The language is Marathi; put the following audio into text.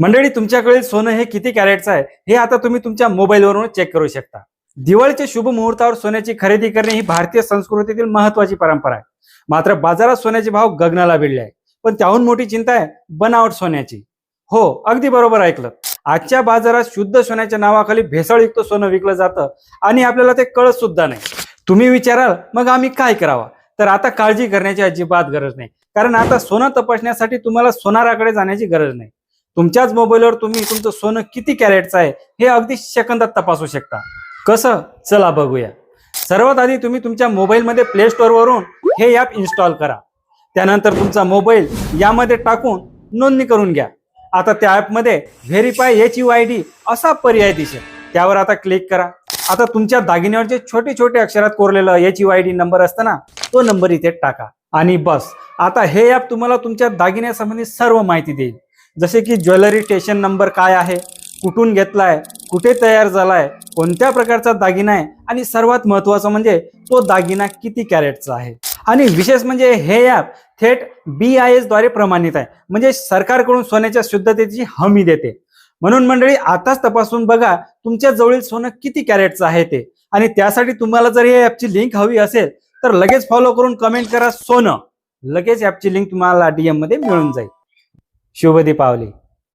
मंडळी तुमच्याकडे सोनं हे किती कॅरेटचं आहे? हे आता तुम्ही तुमच्या मोबाईलवरून चेक करू शकता. दिवाळीच्या शुभ मुहूर्तावर सोन्याची खरेदी करणे ही भारतीय संस्कृतीतील महत्वाची परंपरा आहे. मात्र बाजारात सोन्याचे भाव गगनाला भिडले आहे पण त्याहून मोठी चिंता आहे बनावट सोन्याची. हो अगदी बरोबर ऐकलं. आजच्या बाजारात शुद्ध सोन्याच्या नावाखाली भेसळयुक्त सोनं विकलं जातं आणि आपल्याला ते कळत सुद्धा नाही. तुम्ही विचाराल मग आम्ही काय करावा? तर आता काळजी करण्याची अजिबात गरज नाही. कारण आता सोनं तपासण्यासाठी तुम्हाला सोनाराकडे जाण्याची गरज नाही. तुमच्याच मोबाईलवर तुम्ही तुमचं सोनं किती कॅरेटचं आहे हे अगदी सेकंदात तपासू शकता. कसं? चला बघूया. सर्वात आधी तुम्ही तुमच्या मोबाईलमध्ये प्ले स्टोअरवरून हे ॲप इन्स्टॉल करा. त्यानंतर तुमचा मोबाईल यामध्ये टाकून नोंदणी करून घ्या. आता त्या ॲपमध्ये verify H U I D असा पर्याय दिसेल. त्यावर आता क्लिक करा. आता तुमच्या दागिन्यावर जे छोटे छोटे अक्षरात कोरलेलं H U I D number असतं ना तो नंबर इथे टाका. आणि बस. आता हे ॲप तुम्हाला तुमच्या दागिन्यासंबंधी सर्व माहिती देईल. जसे की ज्वेलरी स्टेशन नंबर काय आहे कुठून घेतलाय कुठे तयार झालाय कोणत्या प्रकारचा दागिना आहे आणि सर्वात महत्वाचं म्हणजे तो दागिना किती कॅरेटचा आहे. आणि विशेष म्हणजे हे ॲप थेट बी आय एसद्वारे प्रमाणित आहे. म्हणजे सरकारकडून सोन्याच्या शुद्धतेची हमी देते. म्हणून मंडळी आताच तपासून बघा तुमच्या जवळील सोनं किती कॅरेटचं आहे ते. आणि त्यासाठी तुम्हाला जर या ॲपची लिंक हवी असेल तर लगेच फॉलो करून कमेंट करा सोनं. लगेच ॲपची लिंक तुम्हाला डीएममध्ये मिळून जाईल. शुभ दीपावली